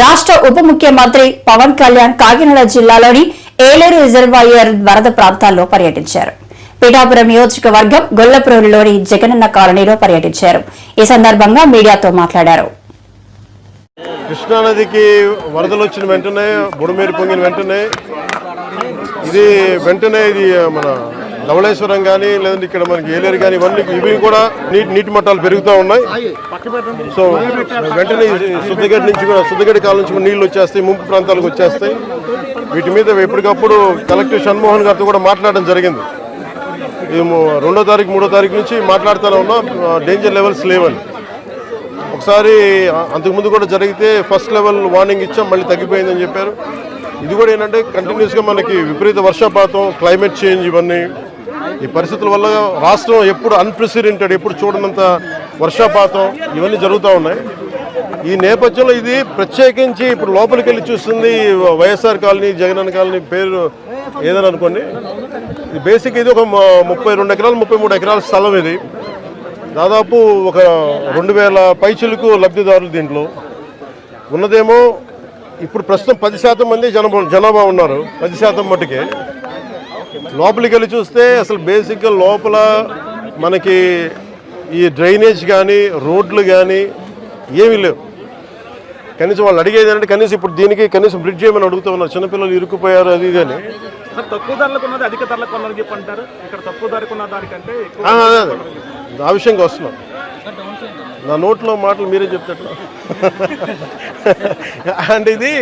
రాష్ట్ర ఉప ముఖ్యమంత్రి పవన్ కళ్యాణ్ కాకినాడ జిల్లాలోని ఏలేరు రిజర్వాయర్ వరద ప్రాంతాల్లో పర్యటించారు. పిఠాపురం నియోజకవర్గం గొల్లపురంలోని జగనన్న కాలనీలో పర్యటించారు. ఈ సందర్భంగా మీడియాతో మాట్లాడారు. కృష్ణానదికి వరదలు వచ్చిన వెంటనే బుడమేరు పొంగిన వెంటనే ఇది వెంటనే ఇది మన ధవళేశ్వరం కానీ లేదంటే ఇక్కడ మనకి ఏలేరు కానీ ఇవన్నీ ఇవి కూడా నీటి నీటి మట్టాలు పెరుగుతూ ఉన్నాయి. సో వెంటనే శుద్ధిగడ్డ నుంచి కూడా శుద్ధిగడ్డ కాలం నుంచి కూడా నీళ్ళు వచ్చేస్తాయి ముంపు ప్రాంతాలకు వచ్చేస్తాయి. వీటి మీద ఎప్పటికప్పుడు కలెక్టర్ షణ్మోహన్ గారితో కూడా మాట్లాడడం జరిగింది. మేము రెండో తారీఖు మూడో తారీఖు నుంచి మాట్లాడుతూనే ఉన్నాం డేంజర్ లెవెల్స్ లేవని. ఒకసారి అంతకుముందు కూడా జరిగితే ఫస్ట్ లెవెల్ వార్నింగ్ ఇచ్చాం మళ్ళీ తగ్గిపోయిందని చెప్పారు. ఇది కూడా ఏంటంటే కంటిన్యూస్గా మనకి విపరీత వర్షపాతం క్లైమేట్ చేంజ్ ఇవన్నీ ఈ పరిస్థితుల వల్ల రాష్ట్రం ఎప్పుడు అన్ప్రెసిడెంటెడ్ ఎప్పుడు చూడనంత వర్షపాతం ఇవన్నీ జరుగుతూ ఉన్నాయి. ఈ నేపథ్యంలో ఇది ప్రత్యేకించి ఇప్పుడు లోపలికి వెళ్ళి చూస్తుంది వైఎస్ఆర్ కాలనీ జగనన్న కాలనీ పేరు ఏదని అనుకోండి. బేసిక్ ఇది ఒక ముప్పై రెండు ఎకరాలు ముప్పై మూడు ఎకరాల స్థలం ఇది. దాదాపు ఒక రెండు వేల పైచులకు లబ్ధిదారులు దీంట్లో. ఉన్నదేమో ఇప్పుడు ప్రస్తుతం పది శాతం మంది జనాభా జనాభా ఉన్నారు పది శాతం మట్టుకే లోపలికి వెళ్ళి చూస్తే అసలు బేసిక్గా లోపల మనకి ఈ డ్రైనేజ్ కానీ రోడ్లు కానీ ఏమీ లేవు. కనీసం వాళ్ళు అడిగేది అంటే కనీసం ఇప్పుడు దీనికి కనీసం బ్రిడ్జ్ చేయమని అడుగుతూ ఉన్నారు? చిన్నపిల్లలు ఇరుక్కుపోయారు అది ఇది అని. తక్కువ ధరలకు ఉన్నది అధిక ధరలకు ఇక్కడ తక్కువ ధరకు ఉన్న దానికంటే ఎక్కువ ఆ, అదే అదే. ఆ విషయంగా వస్తున్నాం. నా నోట్లో మాటలు మీరే చెప్తారు. అంటే ఇది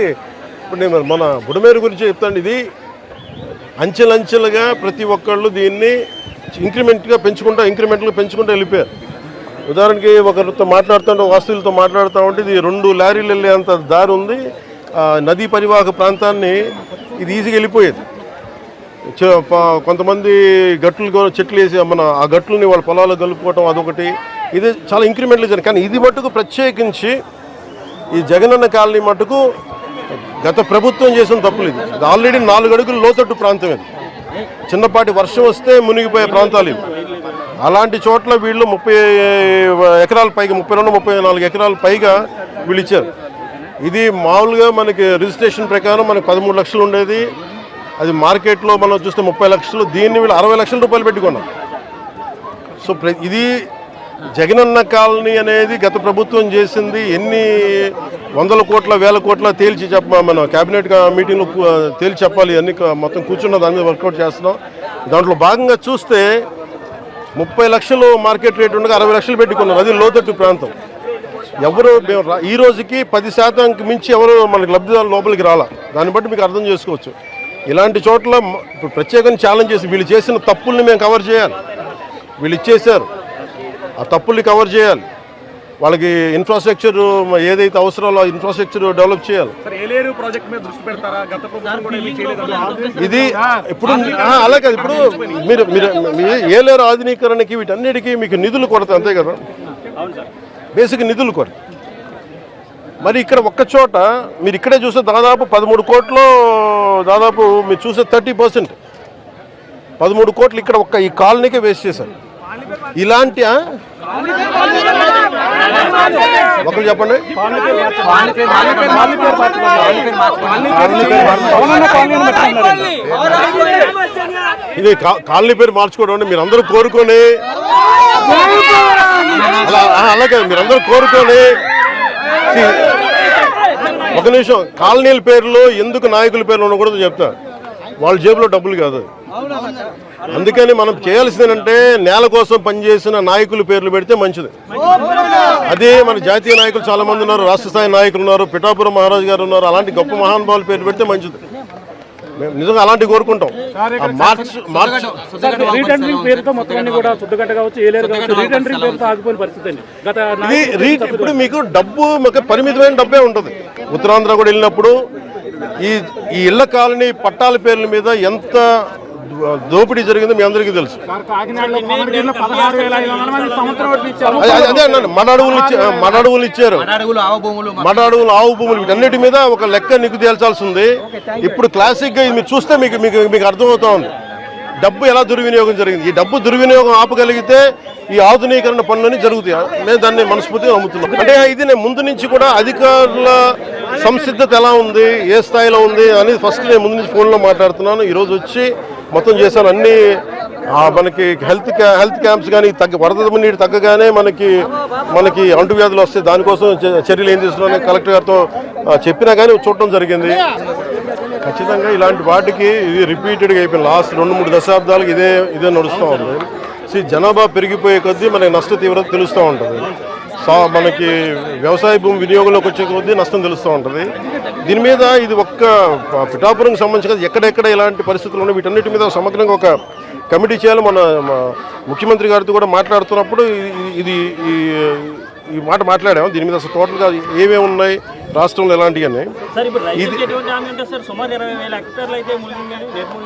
ఇప్పుడు నేను మన బుడమేరు గురించి చెప్తాను. ఇది అంచెలంచెలుగా ప్రతి ఒక్కళ్ళు దీన్ని ఇంక్రిమెంట్గా పెంచుకుంటా ఇంక్రిమెంట్గా పెంచుకుంటూ వెళ్ళిపోయారు. ఉదాహరణకి ఒకరితో మాట్లాడుతుంటే వస్తువులతో మాట్లాడుతూ ఉంటే ఇది రెండు లారీలు వెళ్ళేంత దారి ఉంది. నదీ పరివాహక ప్రాంతాన్ని ఇది ఈజీగా వెళ్ళిపోయేది. కొంతమంది గట్లు చెట్లు వేసి మన ఆ గట్లని వాళ్ళ పొలాల్లో కలుపుకోవటం అదొకటి. ఇది చాలా ఇంక్రిమెంట్లు జరిగింది కానీ ఇది మట్టుకు ప్రత్యేకించి ఈ జగనన్న కాలనీ మటుకు గత ప్రభుత్వం చేసిన తప్పులు ఇది. ఇది ఆల్రెడీ నాలుగు అడుగులు లోతట్టు ప్రాంతం ఇది. చిన్నపాటి వర్షం వస్తే మునిగిపోయే ప్రాంతాలు ఇవి. అలాంటి చోట్ల వీళ్ళు ముప్పై ఎకరాల పైగా ముప్పై రెండు ముప్పై నాలుగు ఎకరాల పైగా వీళ్ళు ఇచ్చారు. ఇది మామూలుగా మనకి రిజిస్ట్రేషన్ ప్రకారం మనకి పదమూడు లక్షలు ఉండేది. అది మార్కెట్లో మనం చూస్తే ముప్పై లక్షలు. దీన్ని వీళ్ళు అరవై లక్షల రూపాయలు పెట్టుకున్నాం సో ఇది జగనన్న కాలనీ అనేది గత ప్రభుత్వం చేసింది. ఎన్ని వందల కోట్ల వేల కోట్ల తేల్చి చెప్ప మన కేబినెట్ మీటింగ్లో తేల్చి చెప్పాలి. అన్ని మొత్తం కూర్చున్న దాని మీద వర్కౌట్ చేస్తున్నాం. దాంట్లో భాగంగా చూస్తే ముప్పై లక్షలు మార్కెట్ రేట్ ఉండగా అరవై లక్షలు పెట్టుకున్నారు. అది లోతట్టు ప్రాంతం. ఎవరు మేము రా- ఈ రోజుకి పది శాతంకి మించి ఎవరు మనకి లబ్ధిదారు లోపలికి రాలా. దాన్ని బట్టి మీకు అర్థం చేసుకోవచ్చు. ఇలాంటి చోట్ల ఇప్పుడు ప్రత్యేకంగా ఛాలెంజ్ చేసి వీళ్ళు చేసిన తప్పుల్ని మేము కవర్ చేయాలి. వీళ్ళు ఇచ్చేశారు. ఆ తప్పుల్ని కవర్ చేయాలి. వాళ్ళకి ఇన్ఫ్రాస్ట్రక్చర్ ఏదైతే అవసరాలో ఇన్ఫ్రాస్ట్రక్చర్ డెవలప్ చేయాలి. సార్ ఏలేరు ప్రాజెక్ట్ మీద దృష్టి పెడతారా? గత ప్రభుత్వం కూడా ఏమీ చేయలేదు ఇది ఇప్పుడు ఆ, అలా కాదు ఇప్పుడు మీరు మీరు మీ ఏలేరు ఆధునీకరణకి వీటన్నిటికీ మీకు నిధులు కొరత అంతే కదా? బేసిక్ నిధులు కొరత. మరి ఇక్కడ ఒక్క చోట మీరు ఇక్కడే చూస్తే దాదాపు పదమూడు కోట్లు దాదాపు మీరు చూసే థర్టీ పర్సెంట్. పదమూడు కోట్లు ఇక్కడ ఒక్క ఈ కాలనీకే వేస్ట్ చేశారు. ఇలాంటి ఆ? ఒకరు చెప్పండి. ఇది కాలనీ పేరు మార్చుకోవడం అంటే మీరు అందరూ కోరుకొని అలాగే మీరందరూ కోరుకొని. ఒక నిమిషం. కాలనీల పేర్లు ఎందుకు నాయకుల పేర్లు ఉండకూడదు చెప్తా. వాళ్ళ జేబులో డబ్బులు కాదు. అందుకని మనం చేయాల్సిందంటే నేల కోసం పనిచేసిన నాయకుల పేర్లు పెడితే మంచిది. అదే మన జాతీయ నాయకులు చాలా మంది ఉన్నారు రాష్ట్ర స్థాయి నాయకులు ఉన్నారు పిఠాపురం మహారాజు గారు ఉన్నారు అలాంటి గొప్ప మహానుభావుల పేర్లు పెడితే మంచిది. మేము నిజంగా అలాంటివి కోరుకుంటాం. మార్చ్ మార్చ్ రీటెండరింగ్ పేరుతో మొత్తం అన్ని కూడా శుద్ధగట్ట కావచ్చు ఏలేరు కావచ్చు రీటెండరింగ్ పేరుతో ఆగిపోయిన పరిస్థితి అండి. గత ఇది నాయకులు రీ ఇప్పుడు మీకు డబ్బు మీకు పరిమితమైన డబ్బే ఉంటుంది. ఉత్తరాంధ్ర కూడా వెళ్ళినప్పుడు ఈ ఈ ఇళ్ళ కాలనీ పట్టాల పేర్ల మీద ఎంత దోపిడీ జరిగిందో మీ అందరికీ తెలుసు. అదే అన్నాను మన అడవులు ఇచ్చా మన అడవులు ఇచ్చారు. అడవులు ఆవ భూములు మన అడవులు ఆవు భూములు వీటన్నిటి మీద ఒక లెక్క నీకు తేల్చాల్సి ఉంది ఇప్పుడు క్లాసిక్గా ఇది మీరు చూస్తే మీకు మీకు మీకు అర్థమవుతా ఉంది. డబ్బు ఎలా దుర్వినియోగం జరిగింది? ఈ డబ్బు దుర్వినియోగం ఆపగలిగితే ఈ ఆధునీకరణ పనులన్నీ జరుగుతాయి? మేము దాన్ని మనస్ఫూర్తిగా నమ్ముతున్నాం అంటే ఇది నేను ముందు నుంచి కూడా అధికారుల సంసిద్ధత ఎలా ఉంది? ఏ స్థాయిలో ఉంది? అనేది ఫస్ట్ నేను ముందు నుంచి ఫోన్లో మాట్లాడుతున్నాను. ఈరోజు వచ్చి మొత్తం చేశాను అన్ని మనకి హెల్త్ క్యా- హెల్త్ క్యాంప్స్ కానీ తగ్గ వరద నీరు తగ్గగానే మనకి మనకి అంటువ్యాధులు వస్తాయి. దానికోసం చ- చర్యలు ఏం తీసుకున్నా కలెక్టర్ గారితో చెప్పినా కానీ చూడటం జరిగింది. ఖచ్చితంగా ఇలాంటి వాటికి ఇది రిపీటెడ్గా అయిపోయింది. లాస్ట్ రెండు మూడు దశాబ్దాలకు ఇదే ఇదే నడుస్తూ ఉంది. జనాభా పెరిగిపోయే కొద్దీ మనకి నష్ట తీవ్రత తెలుస్తూ ఉంటుంది. మనకి వ్యవసాయ భూమి వినియోగంలోకి వచ్చే కొద్దీ నష్టం తెలుస్తూ ఉంటుంది. దీని మీద ఇది ఒక్క పిఠాపురంకి సంబంధించి కాదు, ఎక్కడెక్కడ ఇలాంటి పరిస్థితులు ఉన్నాయి వీటన్నిటి మీద సమగ్రంగా ఒక కమిటీ చేయాలి. మన ముఖ్యమంత్రి గారితో కూడా మాట్లాడుతున్నప్పుడు ఇది- ఇది ఈ ఈ మాట మాట్లాడాము. దీని మీద అసలు టోటల్గా ఏమేమి ఉన్నాయి రాష్ట్రంలో ఎలాంటివి అని సార్